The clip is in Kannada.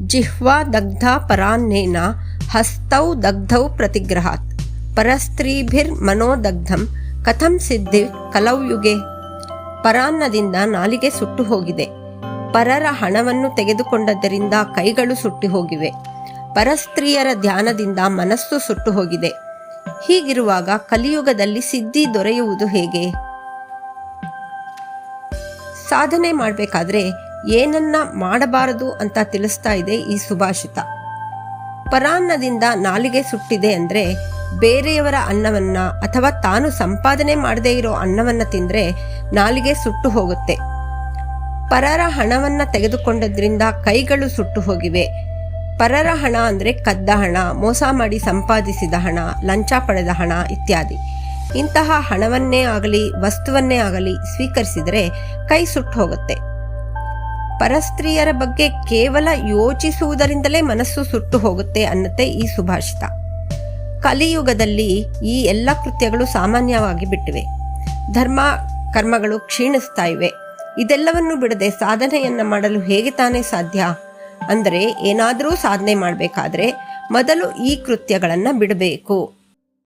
ಜಿಹ್ವಾ ದಗ್ಧ ಪರಾನ್ನೇನ ಹಸ್ತೌ ದಗ್ಧೌ ಪ್ರತಿಗ್ರಹಾತ್. ಪರಸ್ತ್ರೀಭಿರ್ ಮನೋದಗ್ಧಂ ಕಥಂ ಸಿದ್ಧಿ ಕಲೌಯುಗೆ ಪರಾನ್ನದಿಂದ ನಾಲಿಗೆ ಸುಟ್ಟು ಹೋಗಿದೆ. ಪರರ ಹಣವನ್ನು ತೆಗೆದುಕೊಂಡದ್ದರಿಂದ ಕೈಗಳು ಸುಟ್ಟು ಹೋಗಿವೆ. ಪರಸ್ತ್ರೀಯರ ಧ್ಯಾನದಿಂದ ಮನಸ್ಸು ಸುಟ್ಟು ಹೋಗಿದೆ. ಹೀಗಿರುವಾಗ ಕಲಿಯುಗದಲ್ಲಿ ಸಿದ್ಧಿ ದೊರೆಯುವುದು ಹೇಗೆ? ಸಾಧನೆ ಮಾಡಬೇಕಾದ್ರೆ ಏನನ್ನ ಮಾಡಬಾರದು ಅಂತ ತಿಳಿಸ್ತಾ ಇದೆ ಈ ಸುಭಾಷಿತ. ಪರಾನ್ನದಿಂದ ನಾಲಿಗೆ ಸುಟ್ಟಿದೆ ಅಂದ್ರೆ ಬೇರೆಯವರ ಅನ್ನವನ್ನ ಅಥವಾ ತಾನು ಸಂಪಾದನೆ ಮಾಡದೇ ಇರೋ ಅನ್ನವನ್ನ ತಿಂದ್ರೆ ನಾಲಿಗೆ ಸುಟ್ಟು ಹೋಗುತ್ತೆ. ಪರರ ಹಣವನ್ನ ತೆಗೆದುಕೊಂಡದ್ರಿಂದ ಕೈಗಳು ಸುಟ್ಟು ಹೋಗಿವೆ. ಪರರ ಹಣ ಅಂದ್ರೆ ಕದ್ದ ಹಣ, ಮೋಸ ಮಾಡಿ ಸಂಪಾದಿಸಿದ ಹಣ, ಲಂಚ ಪಡೆದ ಹಣ ಇತ್ಯಾದಿ. ಇಂತಹ ಹಣವನ್ನೇ ಆಗಲಿ, ವಸ್ತುವನ್ನೇ ಆಗಲಿ ಸ್ವೀಕರಿಸಿದರೆ ಕೈ ಸುಟ್ಟು ಹೋಗುತ್ತೆ. ಪರಸ್ತ್ರೀಯರ ಬಗ್ಗೆ ಕೇವಲ ಯೋಚಿಸುವುದರಿಂದಲೇ ಮನಸ್ಸು ಸುಟ್ಟು ಹೋಗುತ್ತೆ ಅನ್ನತ್ತೆ ಈ ಸುಭಾಷಿತ. ಕಲಿಯುಗದಲ್ಲಿ ಈ ಎಲ್ಲ ಕೃತ್ಯಗಳು ಸಾಮಾನ್ಯವಾಗಿ ಬಿಟ್ಟಿವೆ. ಧರ್ಮ, ಕರ್ಮಗಳು ಕ್ಷೀಣಿಸ್ತಾ ಇವೆ. ಇದೆಲ್ಲವನ್ನು ಬಿಡದೆ ಸಾಧನೆಯನ್ನ ಮಾಡಲು ಹೇಗೆ ತಾನೇ ಸಾಧ್ಯ? ಅಂದರೆ ಏನಾದರೂ ಸಾಧನೆ ಮಾಡಬೇಕಾದ್ರೆ ಮೊದಲು ಈ ಕೃತ್ಯಗಳನ್ನು ಬಿಡಬೇಕು.